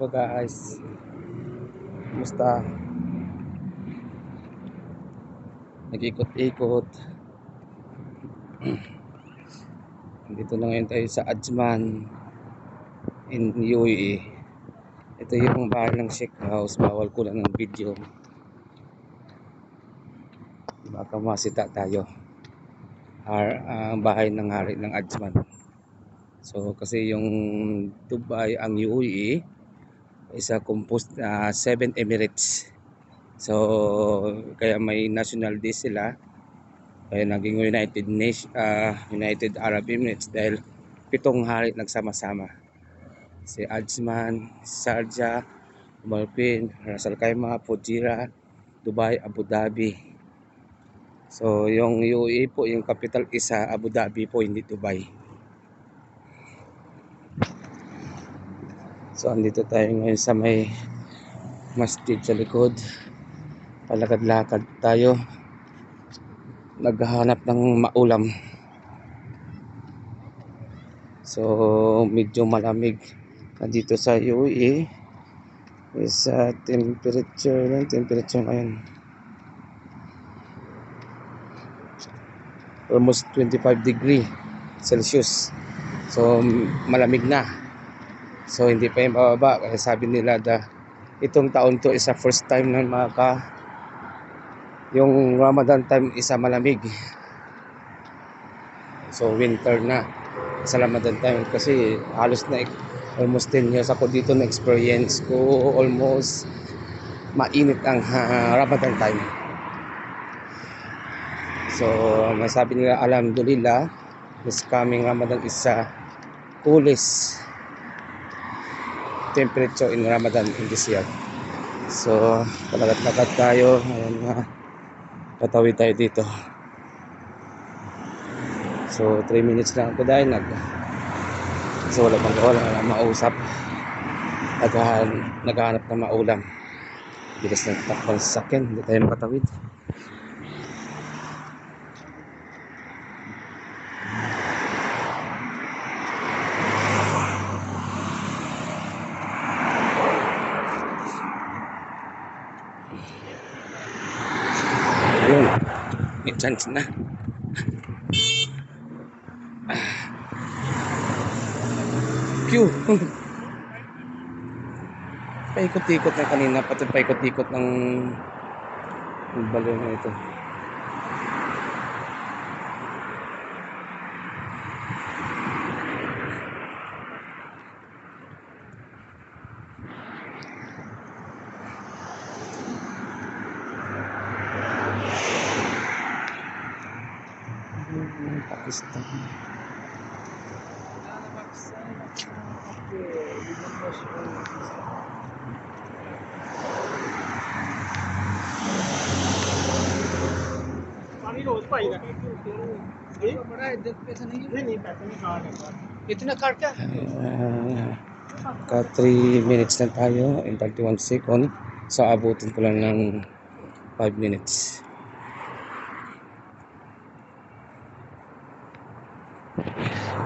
Hello guys. Kumusta? Nag-ikot-ikot. Dito na ngayon tayo sa Ajman in UAE. Ito yung bahay ng Sheikh House. Bawal ko lang ng video. Baka masita tayo. Har, ang bahay ng hari ng Ajman. So kasi yung Dubai ang UAE isa composed uh, seven Emirates. So kaya may national day sila. Kaya naging United Nation uh, United Arab Emirates dahil pitong hari nagsama-sama. Si Ajman, Sharjah, Malpin, Ras Al Khaimah, Fujairah, Dubai, Abu Dhabi. So yung UAE po yung capital isa Abu Dhabi po hindi Dubai. So andito tayo ngayon sa may masjid sa likod. Palakad-lakad tayo. Naghahanap ng maulam. So medyo malamig dito sa UAE. Is uh, temperature ng temperature ngayon. Almost 25 degree Celsius. So malamig na. So hindi pa yung bababa kaya sabi nila da itong taon to is a first time na maka yung Ramadan time isa malamig. So winter na sa Ramadan time kasi halos na almost 10 years ako dito na experience ko almost mainit ang uh, Ramadan time. So masabi nila alhamdulillah this coming Ramadan is a coolest temperature in Ramadan in this year. So, palagat-lagat tayo. Ayan nga. Patawid tayo dito. So, 3 minutes lang ako dahil nag so wala pang wala na mausap. Naghahan, naghahanap ng maulam. Bilis ng takpan sa sakyan. Hindi tayo makatawid. Ayun. May chance na. Q. paikot-ikot na kanina. Pati paikot-ikot ng balon na ito. Pakistan. पानी रोज भाई का नहीं नहीं पैसे नहीं कहा इतना काट क्या Uh, ka 3 minutes na tayo and 31 second. So abutin ko lang ng 5 minutes.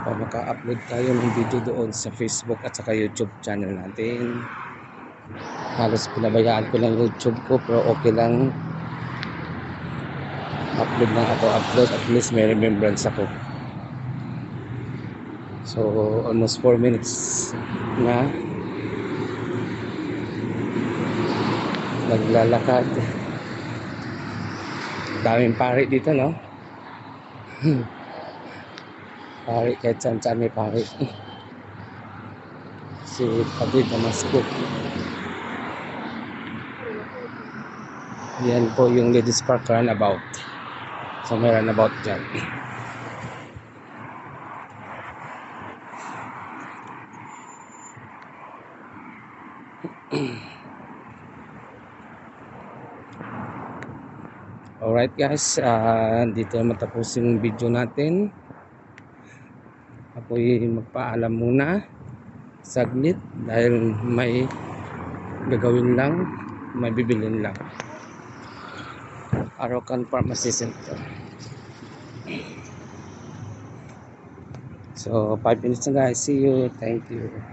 Para maka-upload tayo ng video doon sa Facebook at saka YouTube channel natin. Halos pinabayaan ko lang YouTube ko pero okay lang. Upload lang ako, upload at least may remembrance ako. So, almost 4 minutes na naglalakad. Daming pari dito, no? pari, kahit saan saan may pari. si Padre Damasco. Yan po yung Ladies Park Runabout. So, may runabout dyan. Alright guys, uh, dito matapos yung video natin. Ako'y magpaalam muna saglit dahil may gagawin lang, may bibilin lang. Arakan Pharmacy Center. So, 5 minutes na guys. See you. Thank you.